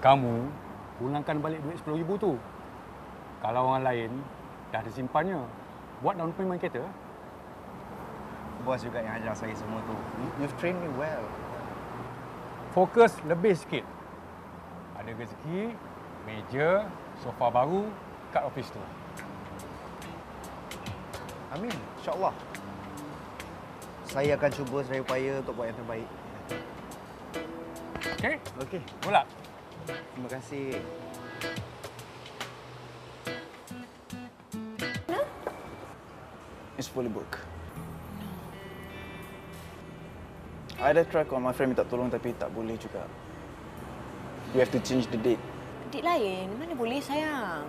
Kamu pulangkan balik duit RM10,000 tu. Kalau orang lain dah ada simpannya, buat down payment kereta. Bos juga yang ajar saya semua tu. You- You've trained me well. Fokus lebih sikit. Ada rezeki, meja, sofa baru kat office tu. Amin. InsyaAllah. Saya akan cuba saya upaya untuk buat yang terbaik. Okey? Okey. Mula. Terima kasih. It's fully booked. I dah try call my friend minta tolong tapi tak boleh juga. We have to change the date. Date lain? Mana boleh sayang?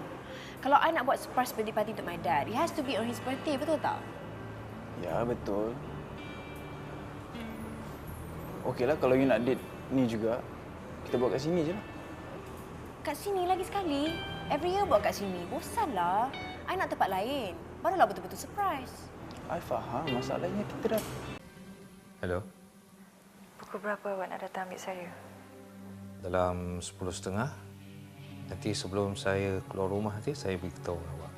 Kalau I nak buat surprise birthday party untuk my dad, it has to be on his birthday, betul tak? Ya, betul. Okeylah kalau you nak date ni juga, kita buat kat sini je lah. Kat sini lagi sekali. Every year buat kat sini. Bosanlah. I nak tempat lain. Barulah betul-betul surprise. I faham masalahnya kita dah... Hello. Pukul berapa awak nak datang ambil saya? Dalam 10.30 nanti sebelum saya keluar rumah nanti saya beritahu awak.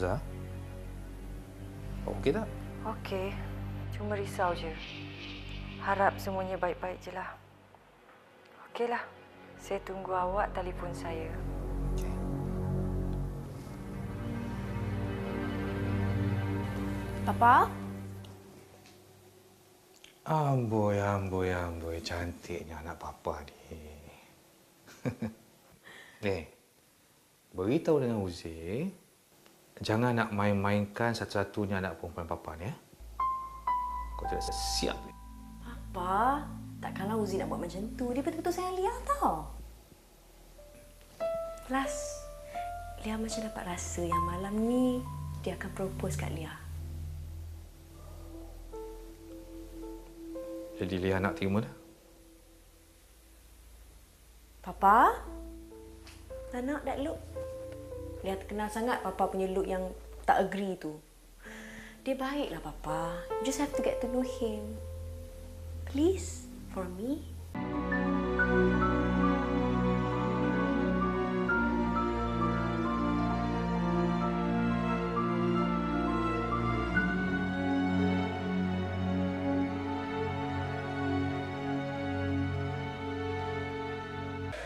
Zah? Okey tak? Okey. Cuma risau je. Harap semuanya baik-baik je lah. Okeylah. Saya tunggu awak telefon saya. Okey. Papa? Amboi, amboi, amboi. Cantiknya anak papa ni. eh, beritahu dengan Uzi, jangan nak main-mainkan satu-satunya anak perempuan papa ni. Eh? Kau tidak siap. Papa? Takkanlah Uzi nak buat macam tu. Dia betul-betul sayang Lia tau. Plus, Lia macam dapat rasa yang malam ni dia akan propose kat Lia. Jadi Lia nak terima dah. Papa? Tak nak that look? Lia terkenal sangat Papa punya look yang tak agree tu. Dia baiklah Papa. You just have to get to know him. Please, for me.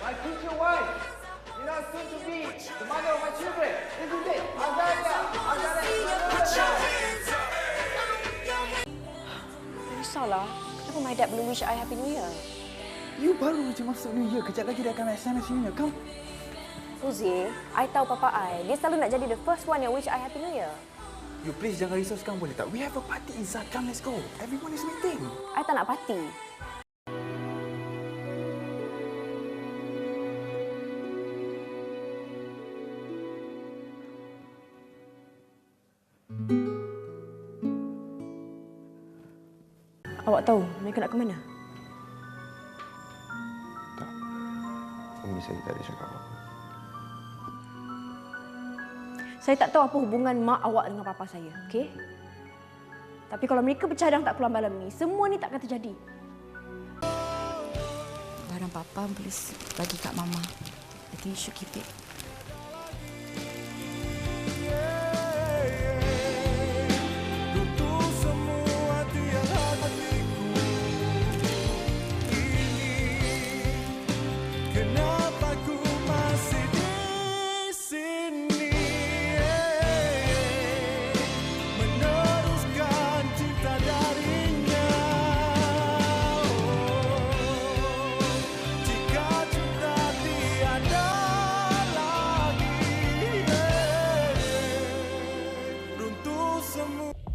My future wife, you know, soon to be the mother of my children, isn't it? Azaria, Azaria. Risaulah. Kenapa my dad belum wish I Happy New Year? You baru je masuk New Year. Kejap lagi dia akan SMS New Year. Come. Uzi, I tahu Papa I. Dia selalu nak jadi the first one yang wish I Happy New Year. You please jangan risau sekarang boleh tak? We have a party inside. Come, let's go. Everyone is meeting. I tak nak party. Awak tahu mereka nak ke mana? Tak. Umi saya tak ada cakap apa. Saya tak tahu apa hubungan mak awak dengan papa saya, okey? Tapi kalau mereka bercadang tak keluar malam ni, semua ni takkan terjadi. Barang papa please bagi kat mama. I think you should keep it. some moves.